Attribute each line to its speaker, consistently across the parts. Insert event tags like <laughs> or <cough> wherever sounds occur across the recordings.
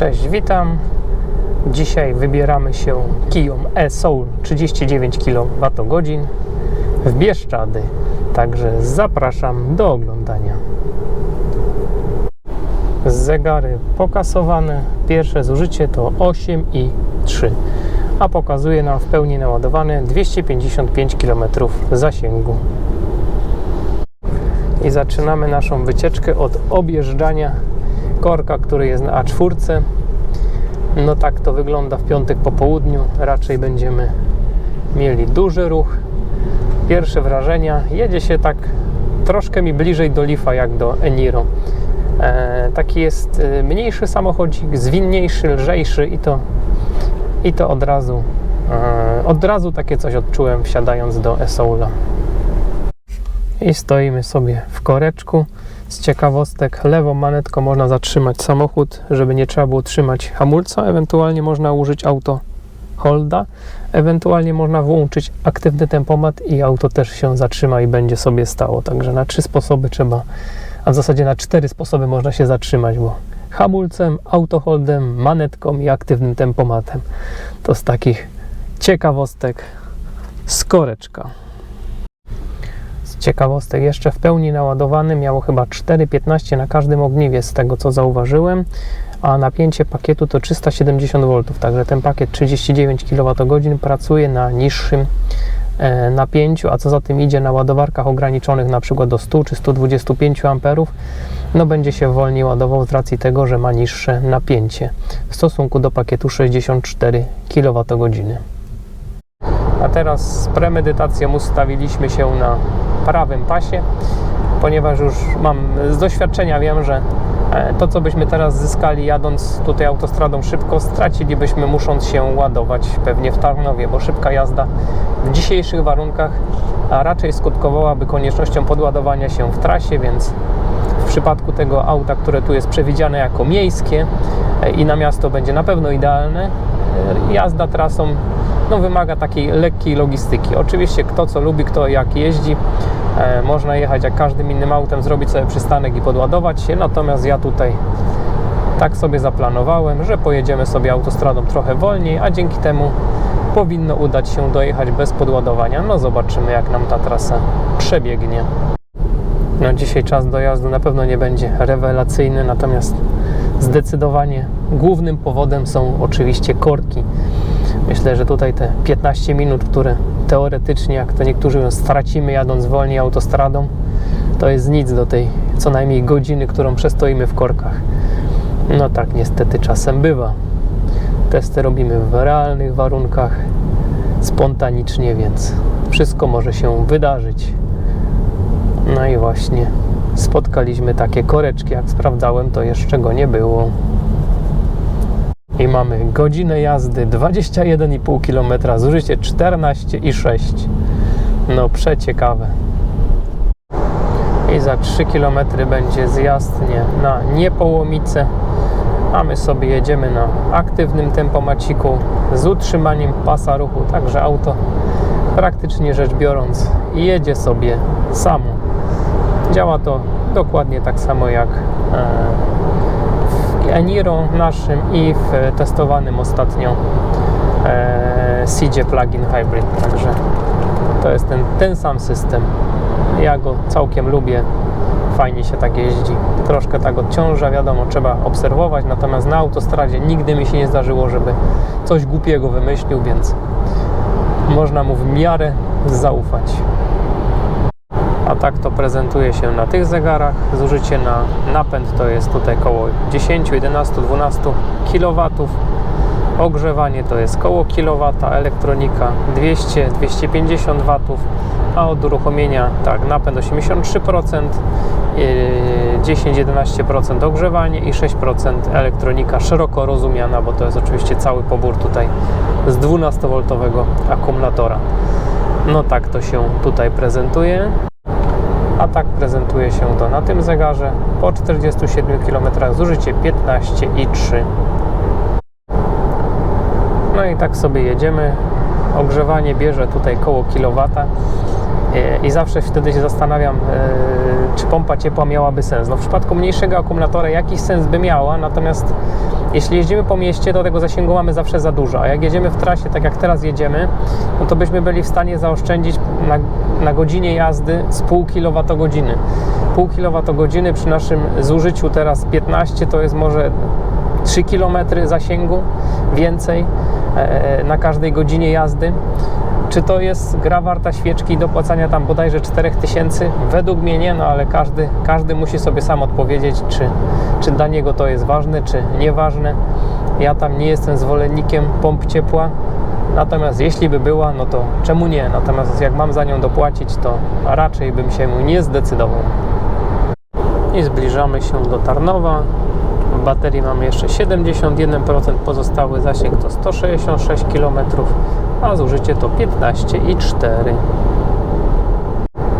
Speaker 1: Cześć, witam. Dzisiaj wybieramy się Kiją e-Soul 39 kWh w Bieszczady. Także zapraszam do oglądania. Zegary pokasowane. Pierwsze zużycie to 8 i 3, a pokazuje nam w pełni naładowane 255 km zasięgu. I zaczynamy naszą wycieczkę od objeżdżania korka, który jest na A4. No tak to wygląda w piątek po południu. Raczej będziemy mieli duży ruch. Pierwsze wrażenia. Jedzie się tak troszkę mi bliżej do Lifa jak do Eniro. E, taki jest e, mniejszy samochodzik, zwinniejszy, lżejszy i to, i to od razu e, od razu takie coś odczułem wsiadając do Esoula. I stoimy sobie w koreczku. Z ciekawostek, lewą manetką można zatrzymać samochód, żeby nie trzeba było trzymać hamulca. Ewentualnie można użyć auto holda. Ewentualnie można włączyć aktywny tempomat i auto też się zatrzyma i będzie sobie stało. Także na trzy sposoby trzeba, a w zasadzie na cztery sposoby można się zatrzymać, bo hamulcem, autoholdem, manetką i aktywnym tempomatem. To z takich ciekawostek z koreczka z ciekawostek jeszcze w pełni naładowany miało chyba 4,15 na każdym ogniwie z tego co zauważyłem a napięcie pakietu to 370 V także ten pakiet 39 kWh pracuje na niższym e, napięciu, a co za tym idzie na ładowarkach ograniczonych na przykład do 100 czy 125 A no będzie się wolniej ładował z racji tego, że ma niższe napięcie w stosunku do pakietu 64 kWh. A teraz z premedytacją ustawiliśmy się na prawym pasie, ponieważ już mam z doświadczenia wiem, że e, to, co byśmy teraz zyskali jadąc tutaj autostradą szybko, stracilibyśmy musząc się ładować pewnie w Tarnowie, bo szybka jazda w dzisiejszych warunkach raczej skutkowałaby koniecznością podładowania się w trasie, więc w przypadku tego auta, które tu jest przewidziane jako miejskie e, i na miasto będzie na pewno idealne, e, jazda trasą no, wymaga takiej lekkiej logistyki. Oczywiście kto co lubi, kto jak jeździ, można jechać jak każdym innym autem, zrobić sobie przystanek i podładować się, natomiast ja tutaj tak sobie zaplanowałem, że pojedziemy sobie autostradą trochę wolniej, a dzięki temu powinno udać się dojechać bez podładowania. No zobaczymy jak nam ta trasa przebiegnie. No dzisiaj czas dojazdu na pewno nie będzie rewelacyjny, natomiast zdecydowanie głównym powodem są oczywiście korki. Myślę, że tutaj te 15 minut, które teoretycznie, jak to niektórzy mówią, stracimy jadąc wolniej autostradą, to jest nic do tej co najmniej godziny, którą przestoimy w korkach. No tak niestety czasem bywa. Testy robimy w realnych warunkach, spontanicznie, więc wszystko może się wydarzyć. No i właśnie spotkaliśmy takie koreczki, jak sprawdzałem, to jeszcze go nie było. I mamy godzinę jazdy 21,5 km, zużycie 14,6 No przeciekawe. I za 3 km będzie zjazd nie, na Niepołomice, a my sobie jedziemy na aktywnym tempomaciku z utrzymaniem pasa ruchu, także auto praktycznie rzecz biorąc jedzie sobie samo. Działa to dokładnie tak samo jak e, Eniro naszym i w testowanym ostatnio e, Sidzie Plug-in Hybrid. Także to jest ten, ten sam system. Ja go całkiem lubię. Fajnie się tak jeździ. Troszkę tak odciąża, wiadomo, trzeba obserwować. Natomiast na autostradzie nigdy mi się nie zdarzyło, żeby coś głupiego wymyślił, więc można mu w miarę zaufać a tak to prezentuje się na tych zegarach. Zużycie na napęd to jest tutaj około 10, 11, 12 kW. Ogrzewanie to jest koło kilowata, elektronika 200-250 W, a od uruchomienia tak, napęd 83%, 10-11% ogrzewanie i 6% elektronika szeroko rozumiana, bo to jest oczywiście cały pobór tutaj z 12V akumulatora. No tak to się tutaj prezentuje a tak prezentuje się to na tym zegarze. Po 47 km zużycie 15,3 No i tak sobie jedziemy. Ogrzewanie bierze tutaj koło kilowata. E, I zawsze wtedy się zastanawiam, e, czy pompa ciepła miałaby sens. No w przypadku mniejszego akumulatora jakiś sens by miała, natomiast jeśli jeździmy po mieście, to tego zasięgu mamy zawsze za dużo, a jak jedziemy w trasie, tak jak teraz jedziemy, no to byśmy byli w stanie zaoszczędzić na, na godzinie jazdy z pół kilowatogodziny. Pół kilowatogodziny przy naszym zużyciu teraz 15 to jest może 3 km zasięgu więcej e, na każdej godzinie jazdy. Czy to jest gra warta świeczki i dopłacania tam bodajże 4000? Według mnie nie, no ale każdy, każdy musi sobie sam odpowiedzieć, czy, czy dla niego to jest ważne, czy nieważne. Ja tam nie jestem zwolennikiem pomp ciepła, natomiast jeśli by była, no to czemu nie? Natomiast jak mam za nią dopłacić, to raczej bym się nie zdecydował. I zbliżamy się do Tarnowa. W baterii mamy jeszcze 71%, pozostały zasięg to 166 km, a zużycie to 15,4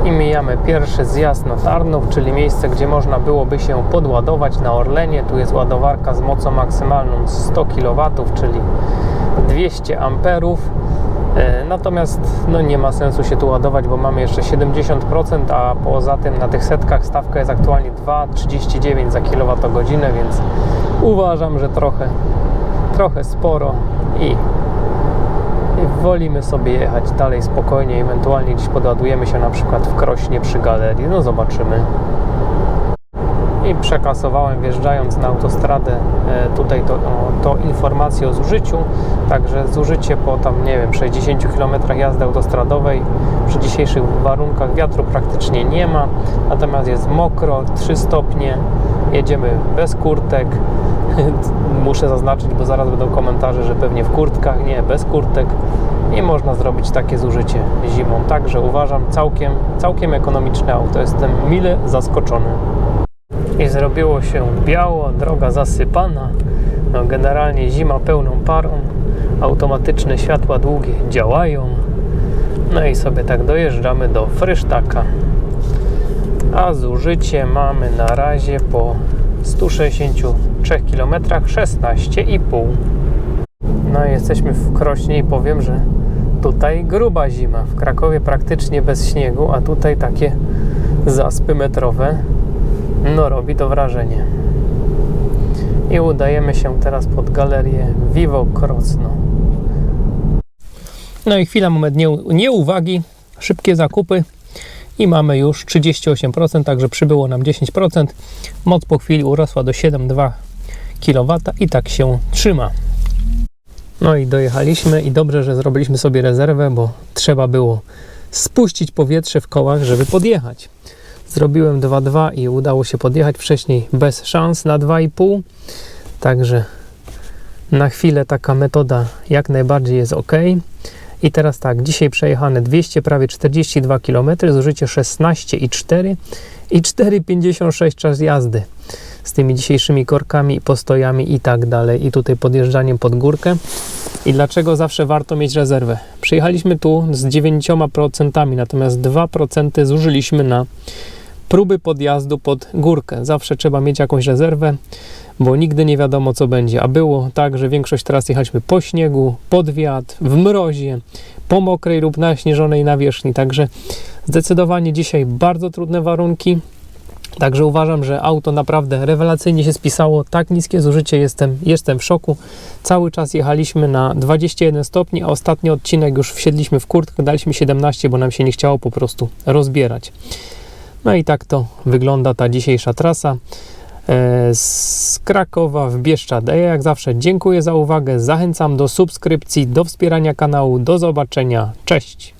Speaker 1: i mijamy pierwszy zjazd na Tarnów, czyli miejsce, gdzie można byłoby się podładować na Orlenie. Tu jest ładowarka z mocą maksymalną 100 kW, czyli 200 amperów. E, Natomiast no, nie ma sensu się tu ładować, bo mamy jeszcze 70%, a poza tym na tych setkach stawka jest aktualnie 2,39 za kWh, więc uważam, że trochę, trochę sporo i wolimy sobie jechać dalej spokojnie, ewentualnie gdzieś podładujemy się na przykład w Krośnie przy galerii, no zobaczymy. I przekasowałem wjeżdżając na autostradę e, tutaj to, to informację o zużyciu. Także zużycie po tam nie wiem 60 km jazdy autostradowej przy dzisiejszych warunkach wiatru praktycznie nie ma. Natomiast jest mokro 3 stopnie jedziemy bez kurtek <laughs> muszę zaznaczyć, bo zaraz będą komentarze, że pewnie w kurtkach, nie, bez kurtek i można zrobić takie zużycie zimą. Także uważam całkiem, całkiem ekonomiczne auto. Jestem mile zaskoczony i zrobiło się biało, droga zasypana. No, generalnie zima pełną parą, automatyczne światła długie działają. No i sobie tak dojeżdżamy do Frysztaka. A zużycie mamy na razie po 163 km 16,5. No jesteśmy w Krośnie i powiem, że tutaj gruba zima. W Krakowie praktycznie bez śniegu, a tutaj takie zaspy metrowe no robi to wrażenie. I udajemy się teraz pod galerię Vivo Krosno. No i chwila, moment nie, nieuwagi, szybkie zakupy i mamy już 38%, także przybyło nam 10%. Moc po chwili urosła do 7,2 kW i tak się trzyma. No i dojechaliśmy i dobrze, że zrobiliśmy sobie rezerwę, bo trzeba było spuścić powietrze w kołach, żeby podjechać. Zrobiłem 2,2 i udało się podjechać wcześniej bez szans na 2,5. Także na chwilę taka metoda jak najbardziej jest ok. I teraz tak, dzisiaj przejechane 200, prawie 42 km, zużycie 16,4 i 4,56 czas jazdy z tymi dzisiejszymi korkami, postojami i tak dalej. I tutaj podjeżdżaniem pod górkę. I dlaczego zawsze warto mieć rezerwę? Przyjechaliśmy tu z 9%, natomiast 2% zużyliśmy na próby podjazdu pod górkę. Zawsze trzeba mieć jakąś rezerwę, bo nigdy nie wiadomo co będzie. A było tak, że większość tras jechaliśmy po śniegu, pod wiatr, w mrozie, po mokrej lub naśnieżonej nawierzchni. Także zdecydowanie dzisiaj bardzo trudne warunki. Także uważam, że auto naprawdę rewelacyjnie się spisało. Tak niskie zużycie jestem, jestem w szoku. Cały czas jechaliśmy na 21 stopni, a ostatni odcinek już wsiedliśmy w kurtkę, daliśmy 17, bo nam się nie chciało po prostu rozbierać. No i tak to wygląda ta dzisiejsza trasa e, z Krakowa w Bieszczad. Ja jak zawsze dziękuję za uwagę, zachęcam do subskrypcji, do wspierania kanału, do zobaczenia, cześć!